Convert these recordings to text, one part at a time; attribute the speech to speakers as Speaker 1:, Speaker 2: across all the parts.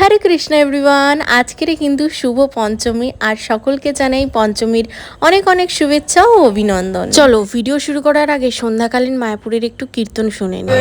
Speaker 1: হরে Krishna everyone. আজকের কিন্তু শুভ পঞ্চমী আর সকলকে জানাই পঞ্চমীর অনেক অনেক শুভেচ্ছা ও অভিনন্দন। চলো ভিডিও শুরু করার আগে সন্ধ্যাকালীন মায়াপুরের একটু কীর্তন শুনে নিই।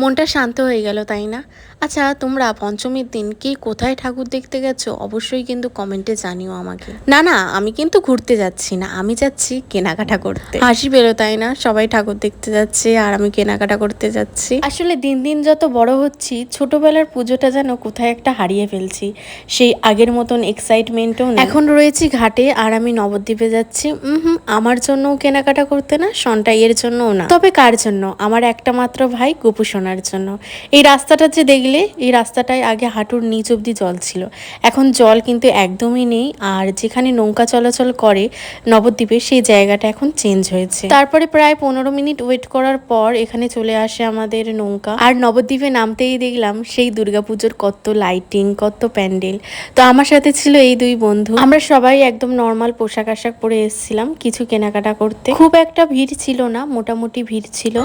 Speaker 1: মনটা শান্ত হয়ে গেল, তাই না? আচ্ছা তোমরা পঞ্চমীর দিন কে কোথায় ঠাকুর দেখতে গেছো? অবশ্যই কিন্তু কমেন্টে জানিও আমাকে। না না আমি কিন্তু ঘুরতে যাচ্ছি না। আমি যাচ্ছি কেনাকাটা করতে। হাসি পেল তাই না? সবাই ঠাকুর দেখতে যাচ্ছে আর আমি কেনাকাটা করতে যাচ্ছি। আসলে দিন দিন যত বড় হচ্ছি ছোটবেলার পুজোটা যেন কোথায় একটা হারিয়ে ফেলছি। সেই আগের মতন এক্সাইটমেন্টও এখন রয়েছি ঘাটে আর আমি নবদ্বীপে যাচ্ছি। হুম আমার জন্যও কেনাকাটা করতে না সন্টাইয়ের জন্যও না। তবে কার জন্য? আমার একটা মাত্র ভাই গোপু সোনার জন্য। এই রাস্তাটা যে দেখলে এই রাস্তাটায় আগে হাঁটুর নিচ অব্দি জল ছিল। এখন জল কিন্তু একদমই নেই আর যেখানে নৌকা চলাচল করে নবদ্বীপে সেই জায়গাটা এখন চেঞ্জ হয়েছে। তারপরে প্রায় পনেরো মিনিট ওয়েট করার পর এখানে চলে আসে আমাদের নৌকা। আর নবদ্বীপে নামতেই দেখলাম সেই দুর্গাপুজোর কত লাইটিং কত প্যান্ডেল তো আমার সাথে ছিল এই দুই বন্ধু। আমরা সবাই একদম নর্মাল পোশাক আশাক পরে এসেছিলাম কিছু কেনাকাটা করতে। খুব একটা ভিড় ছিল না, মোটামুটি ভিড় ছিল।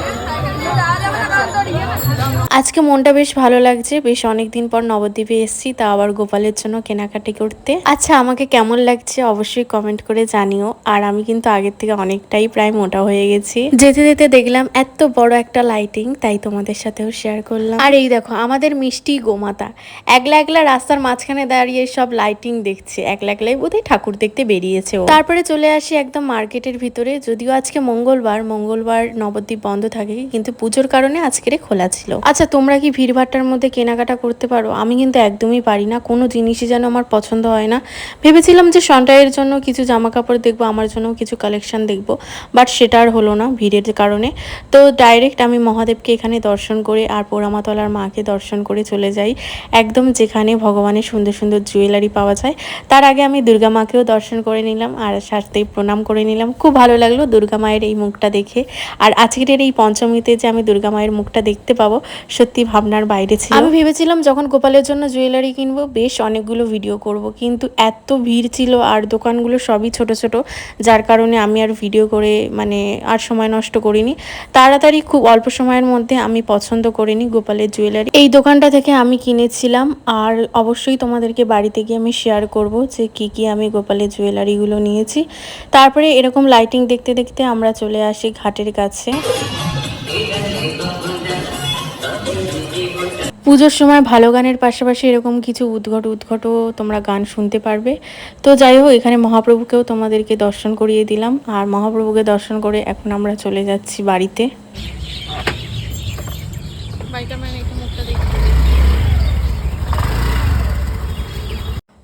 Speaker 1: আজকে মনটা বেশ ভালো লাগছে, বেশ অনেকদিন পর নবদ্বীপে এসেছি, তা আবার গোপালের জন্য কেনাকাটি করতে। আচ্ছা আমাকে কেমন লাগছে অবশ্যই কমেন্ট করে জানিও। আর আমি কিন্তু আগের থেকে অনেকটাই প্রায় মোটা হয়ে গেছি। যেতে যেতে দেখলাম এত বড় একটা লাইটিং তাই তোমাদের সাথেও শেয়ার করলাম। আর এই দেখো, আমাদের মিষ্টি গোমাতা। একলা একলা রাস্তার মাঝখানে দাঁড়িয়ে সব লাইটিং দেখছে। একলা একলাই বোধহয় ঠাকুর দেখতে বেরিয়েছে ও। তারপরে চলে আসি একদম মার্কেটের ভিতরে। যদিও আজকে মঙ্গলবার মঙ্গলবার নবদ্বীপ বন্ধ থাকে, কিন্তু পুজোর কারণে আজকের খোলা ছিল। আচ্ছা তোমরা কি ভিড়ভাট্টার মধ্যে কেনাকাটা করতে পারো? আমি কিন্তু একদমই পারি না। কোনো জিনিসই যেন আমার পছন্দ হয় না। ভেবেছিলাম যে সন্টাইয়ের জন্য কিছু জামা কাপড় দেখব, আমার জন্য কিছু কালেকশন দেখব বাট সেটা আর হলো না ভিড়ের কারণে। তো ডাইরেক্ট আমি মহাদেবকে এখানে দর্শন করে আর পোড়ামাতলার মাকে দর্শন করে চলে যাই। একদম যেখানে ভগবানের সুন্দর সুন্দর জুয়েলারি পাওয়া যায়। তার আগে আমি দুর্গা মাকেও দর্শন করে নিলাম আর সাথেই প্রণাম করে নিলাম। খুব ভালো লাগল দুর্গা মায়ের এই মুখটা দেখে। আর আজকের এই পঞ্চমীতে যে আমি দুর্গা মায়ের মুখটা দেখতে পাবো সত্যি ভাবনার বাইরে ছিল। আমি ভেবেছিলাম যখন গোপালের জন্য জুয়েলারি কিনবো, বেশ অনেকগুলো ভিডিও করব, কিন্তু এত ভিড় ছিল আর দোকানগুলো সবই ছোট ছোট, যার কারণে আমি আর ভিডিও করে মানে আর সময় নষ্ট করিনি। তাড়াতাড়ি খুব অল্প সময়ের মধ্যে আমি পছন্দ করিনি গোপালের জুয়েলারি এই দোকানটা থেকে আমি কিনেছিলাম আর অবশ্যই তোমাদেরকে বাড়িতে গিয়ে আমি শেয়ার করব যে কি কি আমি গোপালের জুয়েলারিগুলো নিয়েছি। তারপরে এরকম লাইটিং দেখতে দেখতে আমরা চলে আসি ঘাটের কাছে। পুজোর সময় ভালো গানের পাশাপাশি এরকম কিছু উদ্ঘট উদ্ঘট তোমরা গান শুনতে পারবে। তো যাই হোক, এখানে মহাপ্রভুকেও তোমাদেরকে দর্শন করিয়ে দিলাম। আর মহাপ্রভুকে দর্শন করে এখন আমরা চলে যাচ্ছি বাড়িতে।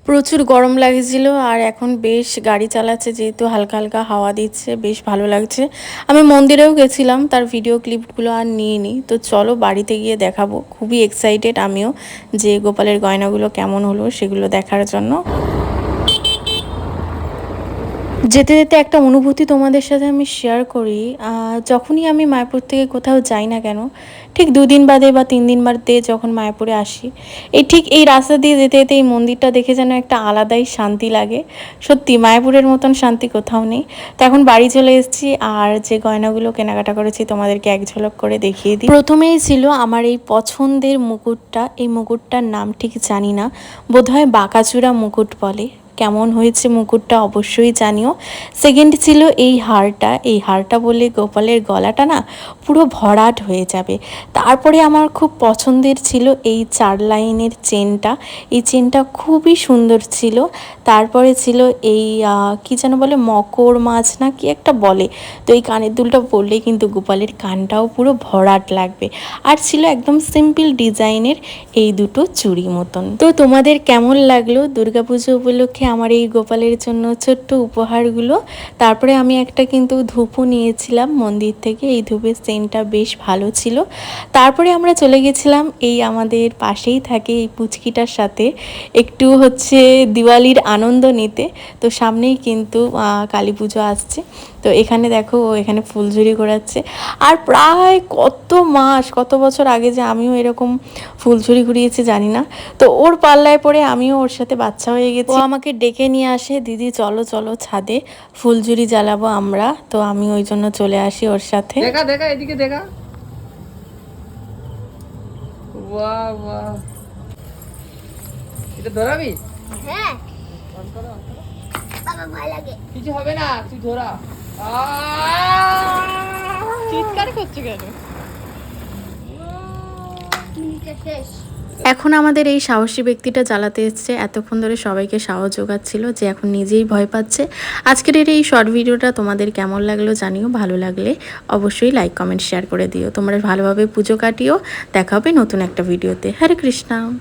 Speaker 1: প্রচুর গরম লাগছিল আর এখন বেশ গাড়ি চালাচ্ছে, যেহেতু হালকা হালকা হাওয়া দিচ্ছে, বেশ ভালো লাগছে। আমি মন্দিরেও গেছিলাম, তার ভিডিও ক্লিপগুলো আর নিয়ে নিই তো চলো বাড়িতে গিয়ে দেখাবো। খুবই এক্সাইটেড আমিও যে গোপালের গয়নাগুলো কেমন হলো সেগুলো দেখার জন্য। যেতে যেতে একটা অনুভূতি তোমাদের সাথে আমি শেয়ার করি যখনই আমি মায়াপুর থেকে কোথাও যাই না কেন, ঠিক দুদিন বাদে বা তিন দিন বাদে যখন মায়াপুরে আসি, এই ঠিক এই রাস্তা দিয়ে যেতে যেতে এই মন্দিরটা দেখে যেন একটা আলাদাই শান্তি লাগে। সত্যি, মায়াপুরের মতন শান্তি কোথাও নেই। তো এখন বাড়ি চলে এসেছি আর যে গয়নাগুলো কেনাকাটা করেছি তোমাদেরকে এক ঝলক করে দেখিয়ে দিই। প্রথমেই ছিল আমার এই পছন্দের মুকুটটা, এই মুকুটটার নাম ঠিক জানি না, বোধহয় বাঁকাচূড়া মুকুট বলে। কেমন হয়েছে মুকুটটা অবশ্যই জানিও। সেকেন্ড ছিল এই হারটা। এই হারটা বললে গোপালের গলাটা না পুরো ভরাট হয়ে যাবে। তারপরে আমার খুব পছন্দের ছিল এই চার লাইনের চেনটা। এই চেনটা খুবই সুন্দর ছিল। তারপরে ছিল এই কি যেন বলে, মকর মাছ না কি একটা বলে। তো এই কানের দুলটা পরলেই কিন্তু গোপালের কানটাও পুরো ভরাট লাগবে। আর ছিল একদম সিম্পল ডিজাইনের এই দুটো চুড়ি মতন। তো তোমাদের কেমন লাগল দুর্গাপুজো উপলক্ষে আমার এই গোপালের জন্য ছোট্ট উপহারগুলো। তারপরে আমি একটা কিন্তু ধূপও নিয়েছিলাম মন্দির থেকে। এই ধূপের সেন্টটা বেশ ভালো ছিল। তারপরে আমরা চলে গেছিলাম এই আমাদের পাশেই থাকে এই পুচকিটার সাথে। একটু হচ্ছে দিওয়ালির আনন্দ নিতে। তো সামনেই কিন্তু কালী পুজো আসছে। তো এখানে দেখো ও এখানে ফুলঝুরি ঘোরাচ্ছে। আর প্রায় কত মাস কত বছর আগে যে আমিও এরকম ফুলঝুরি ঘুরিয়েছি জানি না। তো ওর পাল্লায় পড়ে আমিও ওর সাথে বাচ্চা হয়ে গেছি। ও আমাকে ডেকে নিয়ে আসে দিদি চলো চলো ছাদে ফুলঝুরি জ্বালাবো আমরা। তো আমি ওই জন্য চলে আসি ওর সাথে।
Speaker 2: দেখা দেখা এদিকে দেখা। বাহ বাহ এটা ধরাবি?
Speaker 3: হ্যাঁ।
Speaker 2: কিছু হবে না তুই ধরা।
Speaker 1: এখন আমাদের এই সাহসী ব্যক্তিটা জ্বালাতে এসছে। এতক্ষণ ধরে সবাইকে সাহস যোগাচ্ছিল যে এখন নিজেই ভয় পাচ্ছে। আজকের এর এই শর্ট ভিডিওটা তোমাদের কেমন লাগল জানিও, ভালো লাগলে অবশ্যই লাইক কমেন্ট শেয়ার করে দিও। তোমরা ভালোভাবে পুজো কাটিও। দেখা হবে নতুন একটা ভিডিওতে হরে কৃষ্ণা।